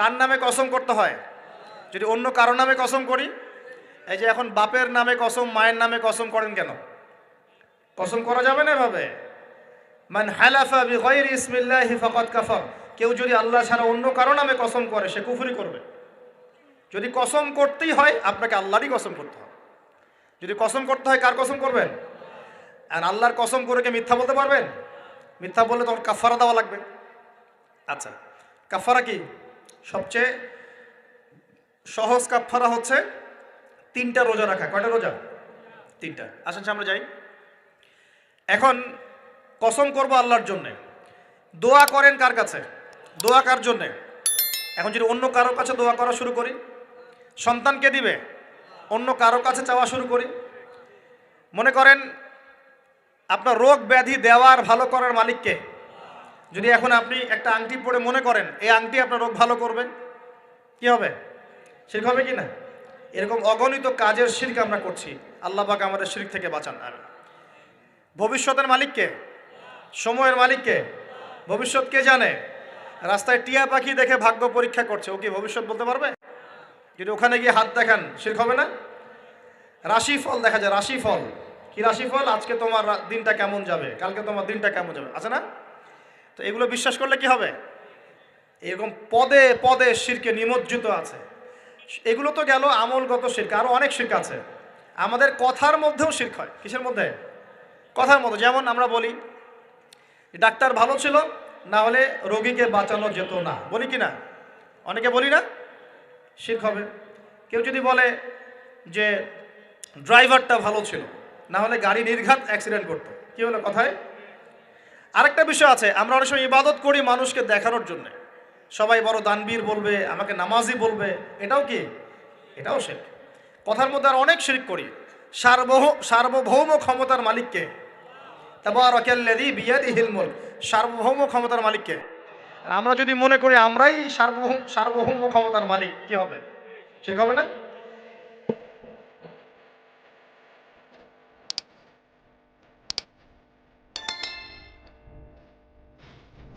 কার নামে কসম করতে হয়? যদি অন্য কারও নামে কসম করি, এই যে এখন বাপের নামে কসম, মায়ের নামে কসম করেন কেন? কসম করা যাবে না এভাবে? মান হালাফা বি গায়রি ইসমিল্লাহি ফাকাদ কাফার। কেউ যদি আল্লাহ ছাড়া অন্য কারও নামে কসম করে, সে কুফরি করবে। যদি কসম করতেই হয়, আপনাকে আল্লাহরই কসম করতে হবে। যদি কসম করতে হয়, কার কসম করবেন? আর আল্লাহর কসম করে কি মিথ্যা বলতে পারবেন? মিথ্যা বললে তখন কাফারা দেওয়া লাগবে। আচ্ছা কাফারা কি? সবচেয়ে সহজ কাফারা হচ্ছে তিনটা রোজা রাখা। কয়টা রোজা? তিনটা। আসেন আমরা যাই। এখন কসম করব আল্লাহর জন্যে। দোয়া করেন কার কাছে? দোয়া কার জন্যে? এখন যদি অন্য কারোর কাছে দোয়া করা শুরু করি সন্তানকে দিবে? অন্য কারোর কাছে চাওয়া শুরু করি। মনে করেন, আপনার রোগ ব্যাধি দেওয়ার ভালো করার মালিককে যদি এখন আপনি একটা আংটি পরে মনে করেন এই আংটি আপনার রোগ ভালো করবে কি হবে? শির্ক হবে কি না? এরকম অগণিত কাজের শির্ক আমরা করছি। আল্লাহ পাক আমাদের শির্ক থেকে বাঁচান। আর ভবিষ্যতের মালিককে সময়ের মালিককে ভবিষ্যৎ কে জানে? রাস্তায় টিয়া পাখি দেখে ভাগ্য পরীক্ষা করছে। ও কি ভবিষ্যৎ বলতে পারবে? যদি ওখানে গিয়ে হাত দেখান, শির্ক হবে না? রাশিফল দেখা যায় রাশিফল কি রাশিফল আজকে তোমার দিনটা কেমন যাবে? কালকে তোমার দিনটা কেমন যাবে? আছে না? তো এগুলো বিশ্বাস করলে কি হবে? এরকম পদে পদে শিরকে নিমজ্জিত আছে। এগুলো তো গেল আমলগত শির্ক আরও অনেক শির্ক আছে। আমাদের কথার মধ্যেও শির্ক হয়। কিসের মধ্যে? কথার মধ্যে। যেমন আমরা বলি, ডাক্তার ভালো ছিল, না হলে রোগীকে বাঁচানো যেত না। বলি কি না? অনেকে বলি না, শির্ক হবে। কেউ যদি বলে যে, ড্রাইভারটা ভালো ছিল, না হলে গাড়ি নির্ঘাত অ্যাক্সিডেন্ট করতো। কি হলো কথায়? আরেকটা বিষয় আছে, আমরা অনেক সময় ইবাদত করি মানুষকে দেখানোর জন্য। সবাই বড় দানবীর বলবে, আমাকে নামাজি বলবে, এটাও কি? এটাও শির্ক। কথার মধ্যে আর অনেক শিরিক করি। সার্বভ সার্বভৌম ক্ষমতার মালিককে। সার্বভৌম ক্ষমতার মালিককে। আমরা যদি মনে করি আমরাই সার্বভৌম সার্বভৌম ক্ষমতার মালিক, কি হবে? ঠিক হবে না?